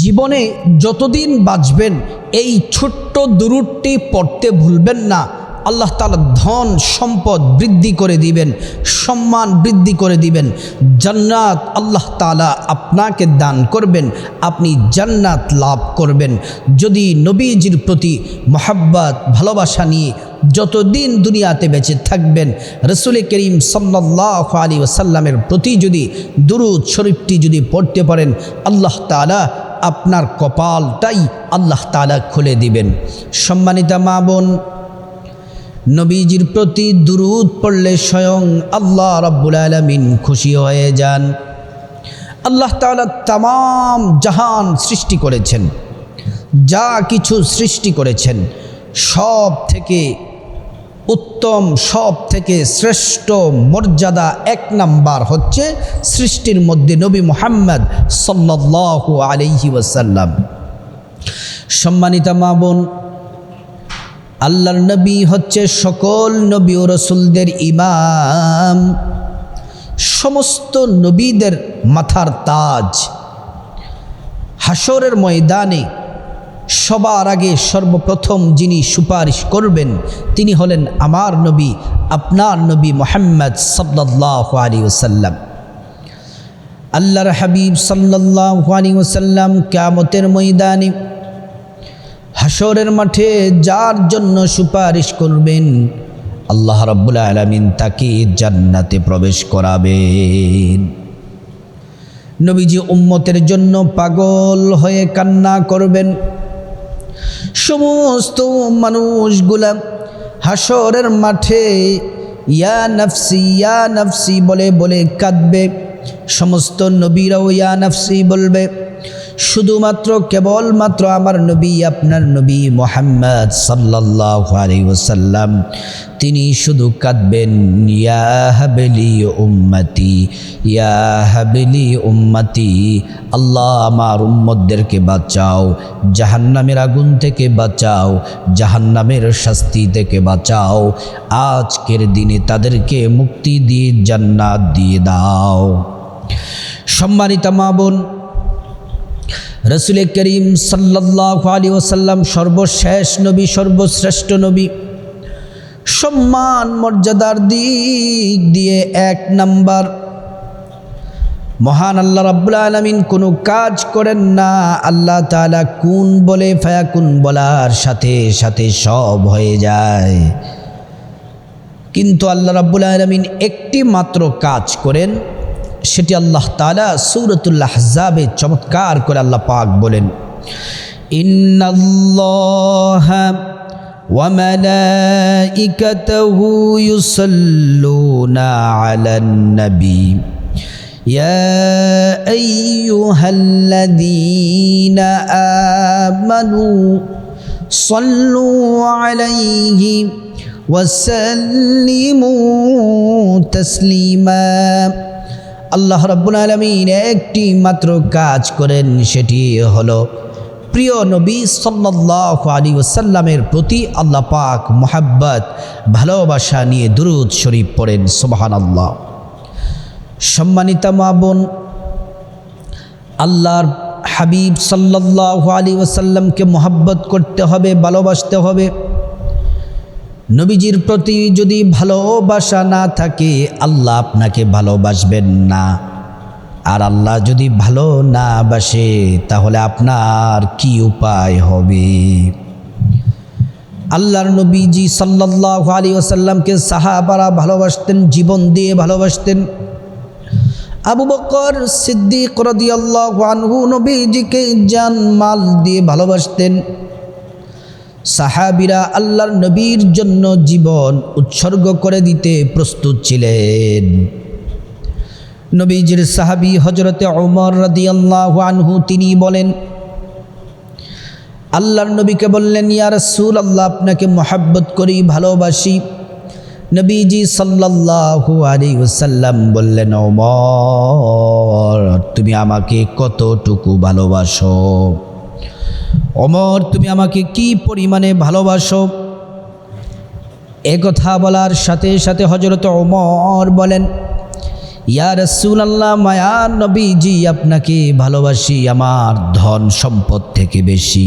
জীবনে যতদিন বাঁচবেন, এই ছোট্ট দুরুটটি পড়তে ভুলবেন না। আল্লাহ তালা ধন, সম্পদ বৃদ্ধি করে দিবেন, সম্মান বৃদ্ধি করে দিবেন। জান্নাত আল্লাহ তালা আপনাকে দান করবেন, আপনি জান্নাত লাভ করবেন। যদি নবীজির প্রতি মহাব্বাত, ভালোবাসা নিয়ে যতদিন দুনিয়াতে বেঁচে থাকবেন, রসুল করিম সাল্লাহ আলী ওসাল্লামের প্রতি যদি দুরুদ শরীফটি যদি পড়তে পারেন, আল্লাহ তালা আপনার কপালটাই আল্লাহ তালা খুলে দিবেন। সম্মানিতা মা বোন, নবীজির প্রতি দুরুদ পড়লে স্বয়ং আল্লাহ রব্বুল আলমিন খুশি হয়ে যান। আল্লাহ তালা তাম জাহান সৃষ্টি করেছেন, যা কিছু সৃষ্টি করেছেন, সব থেকে উত্তম সব থেকে শ্রেষ্ঠ মর্যাদা এক নাম্বার হচ্ছে সৃষ্টির মধ্যে নবী মোহাম্মদ সাল্লাহ আলহি ওয়াসাল্লাম। সম্মানিতা মা বোন, আল্লাহর নবী হচ্ছে সকল নবী ও রসুলদের ইমাম। সমস্ত নবীদের মাথার তাজ। হাসরের ময়দানে সবার আগে সর্বপ্রথম যিনি সুপারিশ করবেন, তিনি হলেন আমার নবী, আপনার নবী মোহাম্মদ সাল্লাহ আলী ওসাল্লাম আল্লাহর হাবিব সাল্লাহ আলী ওসাল্লাম ক্যামতের ময়দানে হাসরের মাঠে যার জন্য সুপারিশ করবেন, আল্লাহ রব্বুল আলমিন তাকে জান্নাতে প্রবেশ করাবেন। নবীজি উম্মতের জন্য পাগল হয়ে কান্না করবেন। সমস্ত মানুষগুলা হাসরের মাঠে ইয়া নফসি ইয়া নফসি বলে বলে কাঁদবে। সমস্ত নবীরাও ইয়া নফসি বলবে। শুধুমাত্র কেবলমাত্র আমার নবী, আপনার নবী মোহাম্মদ সাল্লাহ আলী ওসাল্লাম তিনি শুধু কাঁদবেন, ইয়া হাবেলি উম্মতি, ইয়া হাবেলি উম্মতি, আল্লাহ আমার উম্মদদেরকে বাঁচাও, জাহান্নামের আগুন থেকে বাঁচাও, জাহান্নামের শাস্তি থেকে বাঁচাও, আজকের দিনে তাদেরকে মুক্তি দিয়ে জান্নাত দিয়ে দাও। সম্মানিতা মা বোন রসুল করিম সাল্লাহ আলী ওসাল্লাম সর্বশেষ নবী, সর্বশ্রেষ্ঠ নবী। সম্মান, মর্যাদার দিক দিয়ে এক নাম্বার। মহান আল্লাহ রাব্বুল আলমিন কোনো কাজ করেন না, আল্লাহ তালা কুন বলে, ফায়াকুন বলার সাথে সাথে সব হয়ে যায়। কিন্তু আল্লাহ রাব্বুল আলমিন একটি মাত্র কাজ করেন সেটি আল্লাহ তালা সৌরতুল্লাহ জাবে চমৎকার করে আল্লাহ পাক বলেন ইন্নাল্লাহ وملائكته يصلون على النبي يا أيها الذين آمنوا صلوا عليه وسلموا تسليما আল্লাহ রব্বুল আলমিন একটি মাত্র কাজ করেন, সেটি হলো প্রিয় নবী সাল্লাহ আলী ওসাল্লামের প্রতি আল্লাহ পাক মোহাব্বত, ভালোবাসা নিয়ে দুরুদ শরীফ পড়েন সোবাহান আল্লাহ সম্মানিতা মা বোন, আল্লাহর হাবিব সাল্লাহ আলী ওসাল্লামকে মোহাব্বত করতে হবে, ভালোবাসতে হবে। নবীজির প্রতি যদি ভালোবাসা না থাকে, আল্লাহ আপনাকে ভালোবাসবেন না। আর আল্লাহ যদি ভালো না বাসে, তাহলে আপনার কি উপায় হবে? আল্লাহর নবীজি সাল্লাহ আলী ওসাল্লামকে সাহাবারা ভালোবাসতেন, জীবন দিয়ে ভালোবাসতেন। আবু বকর সিদ্দিক রদিয়াল্লাহ আনহু নবীজিকে জান মাল দিয়ে ভালোবাসতেন। সাহাবিরা আল্লাহর নবীর জন্য জীবন উৎসর্গ করে দিতে প্রস্তুত ছিলেন। নবীজির সাহাবি হজরতে অমর রাদিয়াল্লাহু আনহু, তিনি বলেন, আল্লাহর নবীকে বললেন ইয়ার রাসূল আল্লাহ আপনাকে মহাব্বত করি, ভালোবাসি। নবীজি সাল্লাল্লাহু আলাইহি ওয়াসাল্লাম বললেন ওমর তুমি আমাকে কতটুকু ভালোবাসো? অমর, তুমি আমাকে কি পরিমাণে ভালোবাসো? এ কথা বলার সাথে সাথে হজরত অমর বলেন, ইয়া রসুল আল্লাহ মায়া নবীজি, আপনাকে ভালোবাসি, আমার ধন সম্পদ থেকে বেশি,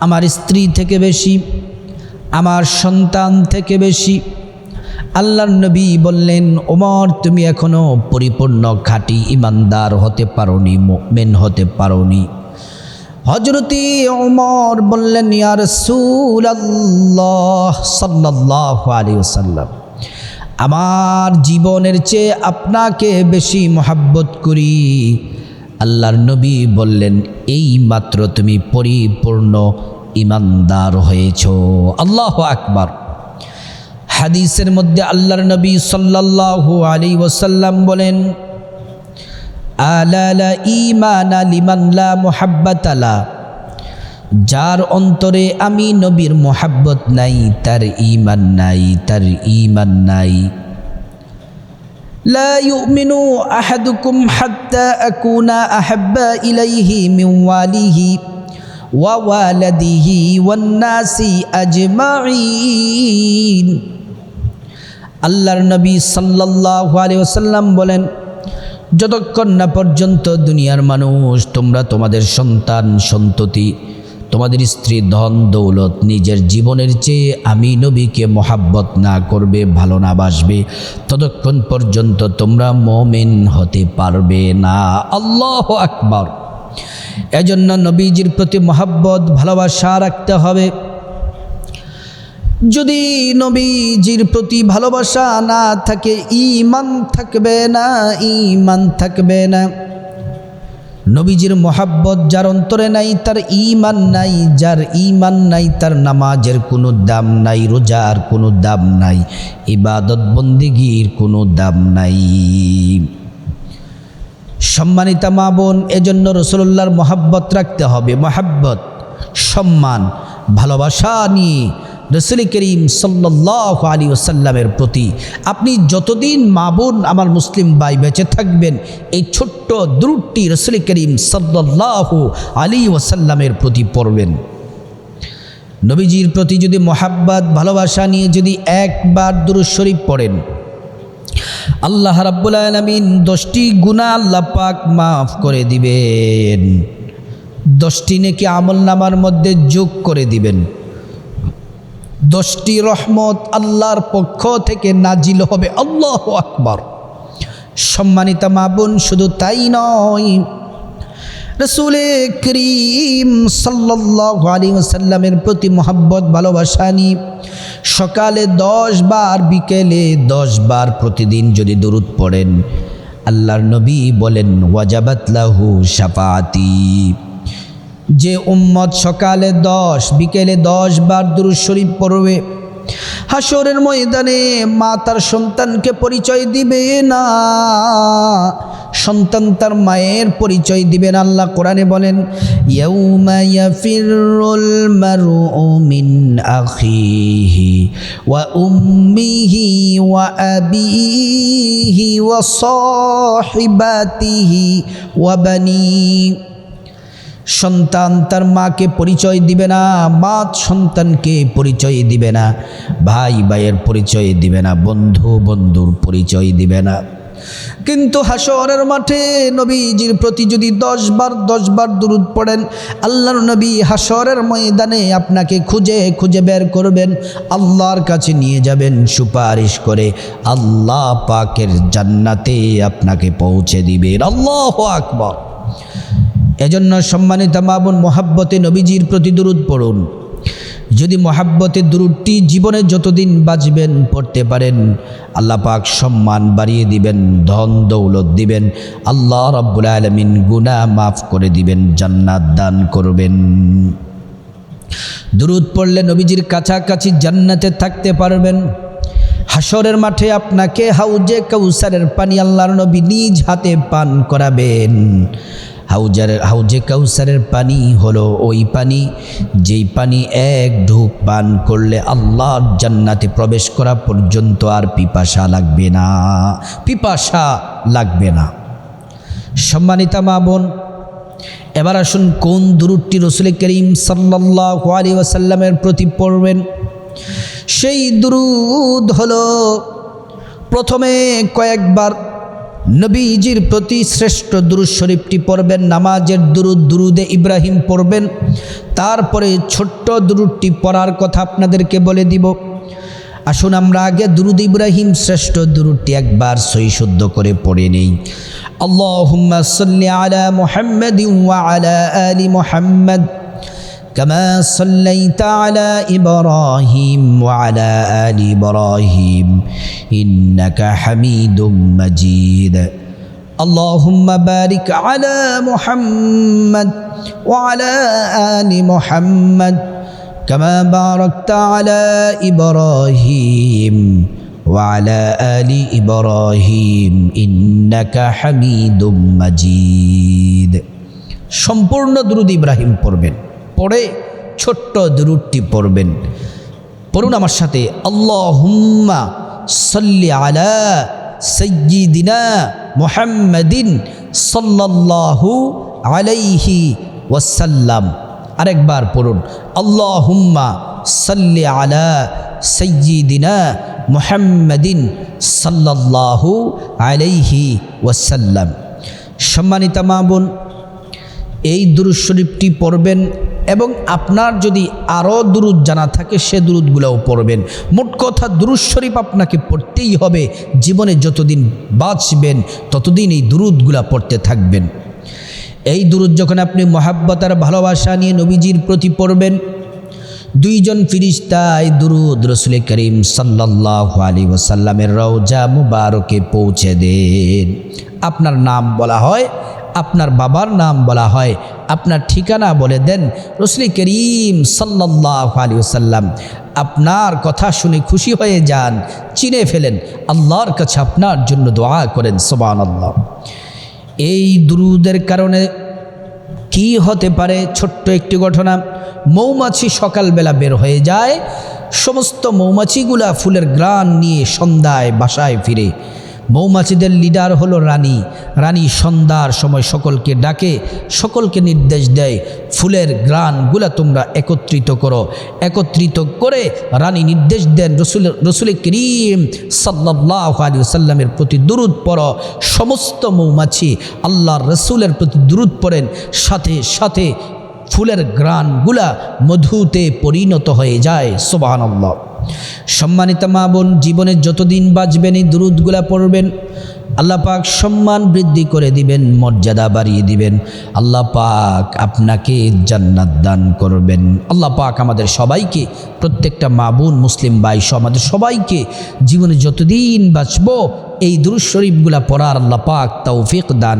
আমার স্ত্রী থেকে বেশি, আমার সন্তান থেকে বেশি। আল্লাহর নবী বললেন, ওমর, তুমি এখনও পরিপূর্ণ খাঁটি ইমানদার হতে পারোনি মেন হতে পারোনি। হজরতি ওমর বললেন ইয়ার সুল্লাহ সাল্লাহ আলী সাল্লাম আমার জীবনের চেয়ে আপনাকে বেশি মহাব্বত করি। আল্লাহর নবী বললেন, এই মাত্র তুমি পরিপূর্ণ ইমানদার হয়েছ। আল্লাহ আকবার। হাদিসের মধ্যে আল্লাহর নবী সাল্লাল্লাহু আলী ওসাল্লাম বলেন আলালা ইমান আলিমান্লা মোহাব্বতালা যার অন্তরে আমি নবীর মোহাব্বত নাই তার ইমান নাই তার ইমান নাই لا يؤمن أحدكم حتى أكون أحب إليه من واليه ووالده والناس أجمعين আল্লাহর নবী সাল্লাল্লাহু আলাইহি ওয়াসাল্লাম বলেন যতক্ষণ না পর্যন্ত দুনিয়ার মানুষ, তোমরা তোমাদের সন্তান, সন্ততি, তোমাদের স্ত্রী, ধন, দৌলত নিজের জীবনের চেয়ে আমি নবীকে মহাব্বত না করবে, ভালো না বাসবে, ততক্ষণ পর্যন্ত তোমরা মমিন হতে পারবে না। আল্লাহ আকবর। এজন্য নবীজির প্রতি মহাব্বত, ভালোবাসা রাখতে হবে। যদি নবীজির প্রতি ভালোবাসা না থাকে ইমান থাকবে না ইমান থাকবে না। নবীজির মোহাব্বত যার অন্তরে নাই, তার ইমান নাই, যার ইমান নাই, তার নামাজের কোনো দাম নাই, রোজার কোনো দাম নাই, ইবাদত বন্দিগির কোনো দাম নাই। সম্মানিতা মা বোন, এজন্য রসুল্লাহর মহাব্বত রাখতে হবে। মহাব্বত, সম্মান, ভালোবাসা নিয়ে রসুল করিম সাল্লাহ আলী ওসাল্লামের প্রতি, আপনি যতদিন মা বোন আমার মুসলিম ভাই বেঁচে থাকবেন, এই ছোট্ট দ্রুটটি রসুল করিম সাল্লাহ আলী ওসাল্লামের প্রতি পড়বেন। নবীজির প্রতি যদি মোহাব্বত, ভালোবাসা নিয়ে যদি একবার দুরুজ শরীফ পড়েন, আল্লাহ রাব্বুল আলমিন দশটি গুণা আল্লাহ পাক মাফ করে দিবেন। দশটি নাকি আমল নামার মধ্যে যোগ করে দিবেন। দশটি রহমত আল্লাহর পক্ষ থেকে নাজিল হবে। আল্লাহ আকবর। সম্মানিতা মা বোন, শুধু তাই নয়, রসুলে করিম সাল্লাহ আলী প্রতি মোহাব্বত, ভালোবাসা নি সকালে দশ বার, বিকেলে দশ বার প্রতিদিন যদি দূরত পড়েন, আল্লাহর নবী বলেন ওয়াজাবাতলাহু সাফাতি যে উম্মত সকালে দশ, বিকেলে দশ বার দুরুদ শরীফ পড়বে হাসরের ময়দানে মা তার সন্তানকে পরিচয় দিবে না। সন্তান তার মায়ের পরিচয় দিবেন আল্লাহ কোরআনে বলেন ওয়া উম্মিহি ওয়া ওয়া সন্তান তার মাকে পরিচয় দিবে না মা সন্তানকে পরিচয় দিবে না, ভাই ভাইয়ের পরিচয় দিবে না, বন্ধু বন্ধুর পরিচয় দিবে না। কিন্তু হাসরের মাঠে নবীজির প্রতি যদি দশ বার দশ বার দূরত পড়েন, আল্লাহর নবী হাসরের ময়দানে আপনাকে খুঁজে খুঁজে বের করবেন, আল্লাহর কাছে নিয়ে যাবেন সুপারিশ করে আল্লাহ পাকের জান্নাতে আপনাকে পৌঁছে দিবেন। আল্লাহ আকবর। এজন্য সম্মানিত মাবুন মোহাব্বতে নবীজির প্রতি দুরুদ পড়ুন। যদি মোহাব্বতে দুরুদটি জীবনে যতদিন বাঁচবেন, পড়তে পারেন, আল্লাহ পাক সম্মান বাড়িয়ে দিবেন, ধন দৌলত দিবেন, আল্লাহ রব্বুল আলমিন গুনাহ মাফ করে দিবেন, জান্নাত দান করবেন। দুরুদ পড়লে নবীজির কাছাকাছি জান্নাতে থাকতে পারবেন। হাসরের মাঠে আপনাকে হাউজে কৌসারের পানি আল্লাহর নবী নিজ হাতে পান করাবেন। হাউজার হাউজে কাউসারের পানি হলো ওই পানি, যেই পানি এক ঢুক পান করলে আল্লাহর জান্নাতে প্রবেশ করা পর্যন্ত আর পিপাসা লাগবে না, পিপাসা লাগবে না। সম্মানিতা মা বোন, এবার আসুন কোন দুরুটটি রসুল করিম সাল্লাহ আলী ওয়াসাল্লামের প্রতি পড়বেন। সেই দুরুদ হলো প্রথমে কয়েকবার নবীজির প্রতি শ্রেষ্ঠ দুরুদ শরীফটি পড়বেন, নামাজের দুরুদ দুরুদে ইব্রাহিম পড়বেন। তারপরে ছোট্ট দুরুদটি পড়ার কথা আপনাদেরকে বলে দিব। আসুন আমরা আগে দুরুদ ইব্রাহিম শ্রেষ্ঠ দুরুদটি একবার সই শুদ্ধ করে পড়ে নেই। আল্লাহুম্মা সাল্লি আলা মুহাম্মাদিন ওয়া আলা আলি মুহাম্মাদ। كما صليت على إبراهيم وعلى آل إبراهيم إنك حميد مجيد اللهم بارك على محمد وعلى آل محمد كما باركت على إبراهيم وعلى آل إبراهيم إنك حميد مجيد সম্পূর্ণ দ্রুদ ইব্রাহিম পড়বেন পড়ে ছোট্ট দুরুদটি পড়বেন। পড়ুন আমার সাথে, আল্লাহুম্মা সাল্লি আলা সৈয়িদিনা মুহাম্মাদিন সাল্লাল্লাহু আলাইহি ওয়াসাল্লাম। আরেকবার পড়ুন, আল্লাহুম্মা সাল্লি আলা সৈয়িদিনা মুহাম্মাদিন সাল্লাল্লাহু আলাইহি ওয়াসাল্লাম। সম্মানিতা মা বোন, এই দুরুদ শরীফটি পড়বেন এবং আপনার যদি আরও দুরুদ জানা থাকে, সে দুরুদগুলোও পড়বেন। মোট কথা, দুরুদ শরীফ আপনাকে পড়তেই হবে। জীবনে যতদিন বাঁচবেন, ততদিন এই দুরুদগুলা পড়তে থাকবেন। এই দুরুদ যখন আপনি মহাব্বত আর ভালোবাসা নিয়ে নবীজির প্রতি পড়বেন, দুইজন ফিরিস্তায় দুরুদ রসুল করিম সাল্লাহ আলী ওসাল্লামের রওজা মুবারকে পৌঁছে দেন। আপনার নাম বলা হয় আপনার বাবার নাম বলা হয়। আপনার ঠিকানা বলে দেন রসুল করিম সাল্লাহ আলী ওসাল্লাম আপনার কথা শুনে খুশি হয়ে যান, চিনে ফেলেন। আল্লাহর কাছে আপনার জন্য দোয়া করেন সোবান আল্লাহ এই দুরুদের কারণে কি হতে পারে? ছোট্ট একটি ঘটনা। মৌমাছি সকালবেলা বের হয়ে যায়। সমস্ত মৌমাছিগুলা ফুলের গ্রান নিয়ে সন্ধ্যায় বাসায় ফিরে। মৌমাছিদের লিডার হলো রানী। রানী সন্ধ্যার সময় সকলকে ডাকে, সকলকে নির্দেশ দেয়, ফুলের গ্রানগুলা তোমরা একত্রিত করো। একত্রিত করে রানী নির্দেশ দেন রসুল রসুল করিম সাল্লাহ আলী সাল্লামের প্রতি দুরুদ পড়ো। সমস্ত মৌমাছি আল্লাহর রসুলের প্রতি দুরুদ পড়েন। সাথে সাথে ফুলের গ্রানগুলা মধুতে পরিণত হয়ে যায়। সোবাহান আল্লাহ সম্মানিত মা বোন, জীবনে যতদিন বাঁচবেন, এই দুরুদগুলা পড়বেন, আল্লাহ পাক সম্মান বৃদ্ধি করে দিবেন, মর্যাদা বাড়িয়ে দিবেন। আল্লাহ পাক আপনাকে জান্নাত দান করবেন। আল্লাহ পাক আমাদের সবাইকে, প্রত্যেকটা মা বোন, মুসলিম বাইশ আমাদের সবাইকে জীবনে যতদিন বাঁচবো, এই দুরুদ শরীফগুলা পড়ার আল্লাহ পাক তৌফিক দান